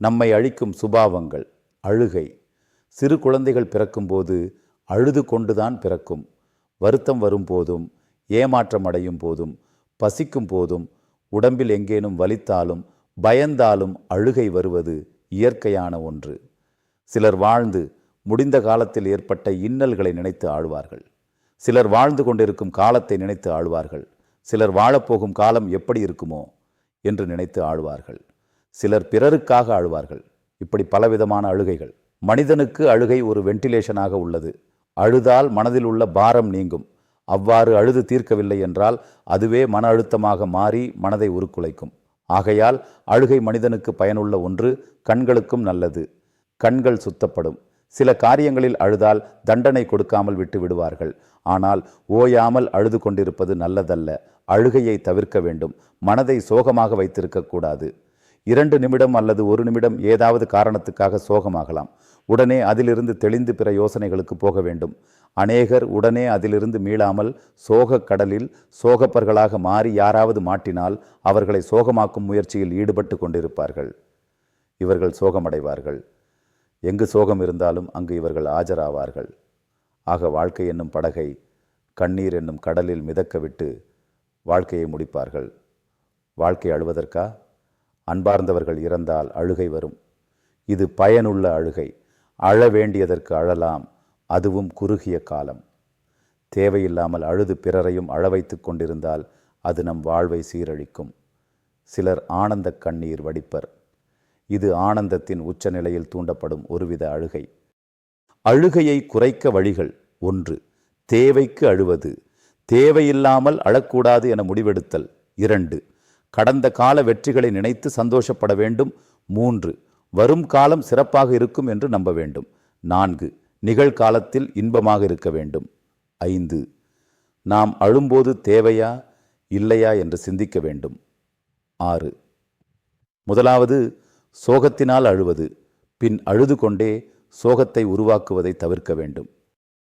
நம்மை அழிக்கும் சுபாவங்கள் அழுகை. சிறு குழந்தைகள் பிறக்கும்போது அழுது கொண்டுதான் பிறக்கும். வருத்தம் வரும் போதும் ஏமாற்றம் அடையும் போதும் பசிக்கும் போதும் உடம்பில் எங்கேனும் வலித்தாலும் பயந்தாலும் அழுகை வருவது இயற்கையான ஒன்று. சிலர் வாழ்ந்து முடிந்த காலத்தில் ஏற்பட்ட இன்னல்களை நினைத்து ஆழ்வார்கள். சிலர் வாழ்ந்து கொண்டிருக்கும் காலத்தை நினைத்து ஆழ்வார்கள். சிலர் வாழப்போகும் காலம் எப்படி இருக்குமோ என்று நினைத்து ஆழ்வார்கள். சிலர் பிறருக்காக அழுவார்கள். இப்படி பலவிதமான அழுகைகள். மனிதனுக்கு அழுகை ஒரு வென்டிலேஷனாக உள்ளது. அழுதால் மனதில் உள்ள பாரம் நீங்கும். அவ்வாறு அழுது தீர்க்கவில்லை என்றால் அதுவே மன அழுத்தமாக மாறி மனதை உருக்குலைக்கும். ஆகையால் அழுகை மனிதனுக்கு பயனுள்ள ஒன்று கண்களுக்கும் நல்லது. கண்கள் சுத்தப்படும். சில காரியங்களில் அழுதால் தண்டனை கொடுக்காமல் விட்டு விடுவார்கள். ஆனால் ஓயாமல் அழுது கொண்டிருப்பது நல்லதல்ல. அழுகையை தவிர்க்க வேண்டும். மனதை சோகமாக வைத்திருக்கக்கூடாது இரண்டு நிமிடம் அல்லது ஒரு நிமிடம் ஏதாவது காரணத்துக்காக சோகமாகலாம். உடனே அதிலிருந்து தெளிந்து பிற யோசனைகளுக்கு போக வேண்டும். அநேகர் உடனே அதிலிருந்து மீளாமல் சோகக் கடலில் சோகப்பர்களாக மாறி யாராவது மாட்டினால் அவர்களை சோகமாக்கும் முயற்சியில் ஈடுபட்டு கொண்டிருப்பார்கள். இவர்கள் சோகமடைவார்கள். எங்கு சோகம் இருந்தாலும் அங்கு இவர்கள் ஆஜராவார்கள். ஆக வாழ்க்கை என்னும் படகை கண்ணீர் என்னும் கடலில் மிதக்க விட்டு வாழ்க்கையை முடிப்பார்கள். வாழ்க்கை அழுவதற்கா? அன்பார்ந்தவர்கள் இறந்தால் அழுகை வரும். இது பயனுள்ள அழுகை. அழ வேண்டியதற்கு அழலாம். அதுவும் குறுகிய காலம். தேவையில்லாமல் அழுது பிறரையும் அழ வைத்து கொண்டிருந்தால் அது நம் வாழ்வை சீரழிக்கும். சிலர் ஆனந்த கண்ணீர் வடிப்பர். இது ஆனந்தத்தின் உச்சநிலையில் தூண்டப்படும் ஒருவித அழுகை. அழுகையை குறைக்க வழிகள் ஒன்று. தேவைக்கு அழுவது. தேவையில்லாமல் அழக்கூடாது என முடிவெடுத்தல். இரண்டு. கடந்த கால வெற்றிகளை நினைத்து சந்தோஷப்பட வேண்டும். மூன்று வரும் காலம் சிறப்பாக இருக்கும் என்று நம்ப வேண்டும். நான்கு நிகழ்காலத்தில் இன்பமாக இருக்க வேண்டும். ஐந்து நாம் அழும்போது தேவையா இல்லையா என்று சிந்திக்க வேண்டும். ஆறு முதலாவது சோகத்தினால் அழுவது பின் அழுது கொண்டே சோகத்தை உருவாக்குவதை தவிர்க்க வேண்டும்.